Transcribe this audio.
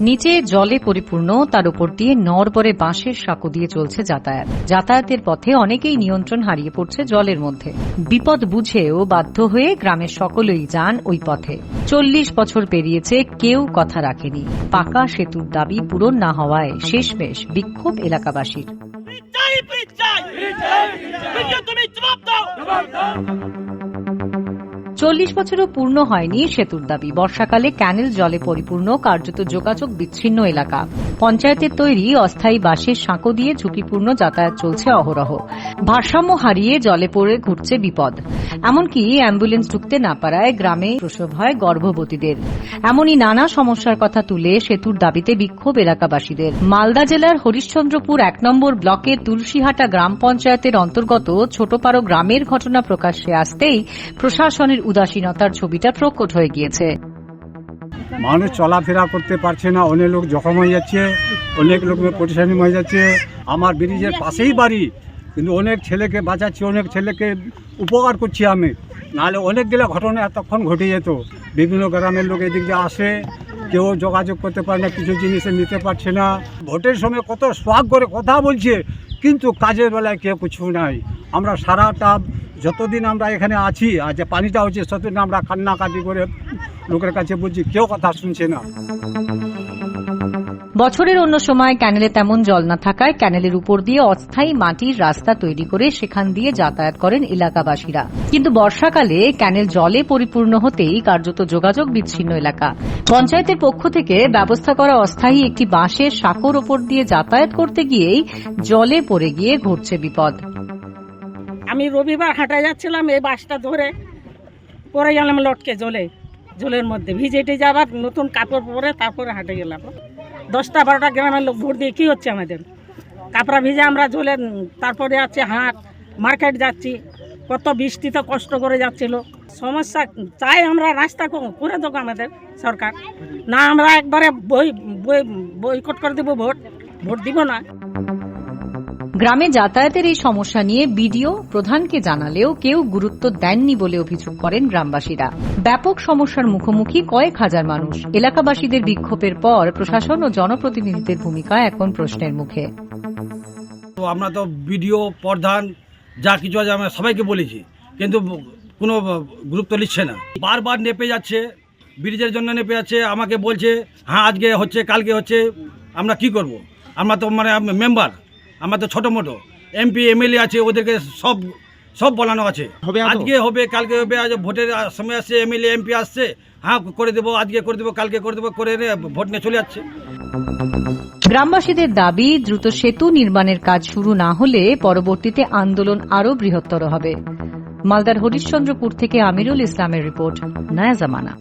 নিচে জলে পরিপূর্ণ, তার উপর দিয়ে নরবরে বাঁশের সাঁকো দিয়ে চলছে যাতায়াত। যাতায়াতের পথে অনেকেই নিয়ন্ত্রণ হারিয়ে পড়ছে জলের মধ্যে। বিপদ বুঝেও বাধ্য হয়ে গ্রামের সকলেই যান ওই পথে। চল্লিশ বছর পেরিয়েছে, কেউ কথা রাখেনি। পাকা সেতুর দাবি পূরণ না হওয়ায় শেষমেশ বিক্ষোভ এলাকাবাসীর। চল্লিশ বছরও পূর্ণ হয়নি সেতুর দাবি। বর্ষাকালে ক্যানেল জলে পরিপূর্ণ, কার্যত যোগাযোগ বিচ্ছিন্ন এলাকা। পঞ্চায়েতের তৈরি অস্থায়ী বাঁশের সাঁকো দিয়ে ঝুঁকিপূর্ণ যাতায়াত চলছে অহরহ। ভারসাম্য হারিয়ে জলে পড়ে ঘুরছে বিপদ। এমনকি অ্যাম্বুলেন্স ঢুকতে না পারায় গ্রামে প্রসব হয় গর্ভবতীদের। এমনই নানা সমস্যার কথা তুলে সেতুর দাবিতে বিক্ষোভ এলাকাবাসীদের। মালদা জেলার হরিশ্চন্দ্রপুর এক নম্বর ব্লকের তুলসীহাটা গ্রাম পঞ্চায়েতের অন্তর্গত ছোটপাড়ো গ্রামের ঘটনা প্রকাশ্যে আসতেই প্রশাসনের উদাসীনতার ছবিটা প্রকট হয়ে গিয়েছে। মানুষ চলাফেরা করতে পারছে না, অনেক লোক জখম হয়ে যাচ্ছে, অনেক লোক পরিশানি হয়ে যাচ্ছে। আমার ব্রিজের পাশেই বাড়ি, কিন্তু অনেক ছেলেকে বাঁচাচ্ছি, অনেক ছেলেকে উপকার করছি আমি। নাহলে অনেকগুলো ঘটনা এতক্ষণ ঘটে যেত। বিভিন্ন গ্রামের লোক এদিক দিয়ে আসে কেউ যোগাযোগ করতে পারে না, কিছু জিনিসে নিতে পারছে না। ভোটের সময় কত সোয়াগ করে কথা বলছে, কিন্তু কাজের বেলায় কেউ কিছু নাই। আমরা সারাটা, যতদিন আমরা এখানে আছি, আর যে পানিটা হচ্ছে, ততদিন আমরা কান্নাকাটি করে লোকের কাছে বলছি, কেউ কথা শুনছে না। বছরের অন্য সময় ক্যানেলে তেমন জল না থাকায় ক্যানেলের উপর দিয়ে অস্থায়ী মাটির রাস্তা তৈরি করে সেখান দিয়ে যাতায়াত করেন এলাকাবাসীরা। কিন্তু বর্ষাকালে ক্যানেল জলে পরিপূর্ণ হতেই কার্যত যোগাযোগ বিচ্ছিন্ন এলাকা। পঞ্চায়েতের পক্ষ থেকে ব্যবস্থা করা অস্থায়ী একটি বাঁশের সাঁকোর ওপর দিয়ে যাতায়াত করতে গিয়েই জলে পড়ে গিয়ে ঘটছে বিপদ। আমি রবিবার হাঁটা যাচ্ছিলাম, এই বাসটা ধরে পরে গেলাম লটকে জলে। জলের মধ্যে ভিজে টেজে আবার নতুন কাপড় পরে তারপরে হাঁটে গেলাম। দশটা বারোটা গ্রামের লোক ভোট দিয়ে কী হচ্ছে আমাদের? কাপড়া ভিজে আমরা জলে তারপরে আছে হাট, মার্কেট যাচ্ছি, কত বৃষ্টি তো কষ্ট করে যাচ্ছিল। সমস্যা চাই আমরা রাস্তা করে দেবো আমাদের সরকার। না আমরা একবারে বই বই, বইকট করে দেবো ভোট ভোট দিব না। গ্রামে যাতায়াতের এই সমস্যা নিয়ে বিডিও প্রধানকে জানালেও কেউ গুরুত্ব দেননি বলে অভিযোগ করেন গ্রামবাসীরা। ব্যাপক সমস্যার মুখোমুখি কয়েক হাজার মানুষ। এলাকাবাসীদের বিক্ষোভের পর প্রশাসন ও জনপ্রতিনিধিদের ভূমিকা এখন প্রশ্নের মুখে। তো আমরা তো বিডিও, প্রধান, যা কিছু আছে আমরা সবাইকে বলেছি। কিন্তু কোনো গুরুত্ব নিচ্ছে না। বারবার নেপে যাচ্ছে ব্রিজের জন্য নেপে যাচ্ছে, আমাকে বলছে হ্যাঁ আজকে হচ্ছে, কালকে হচ্ছে, আমরা কি করব। আমরা তো মানে মেম্বার। আমরা তো ছোটো মোটো। এমপি এমএলএ আছে ওদেরকে সব সব বলানো আছে। আজকে হবে কালকে হবে আজ ভোটের সময় আসছে এমএলএ এমপি আসছে। হ্যাঁ করে দেবো আজকে করে দেবো কালকে করে দেবো করে ভোট নিয়ে চলে যাচ্ছে। গ্রামবাসীদের দাবি দ্রুত সেতু নির্মাণের কাজ শুরু না হলে পরবর্তীতে আন্দোলন আরও বৃহত্তর হবে। মালদার হরিশ্চন্দ্রপুর থেকে আমিরুল ইসলামের রিপোর্ট নয়া জামানা।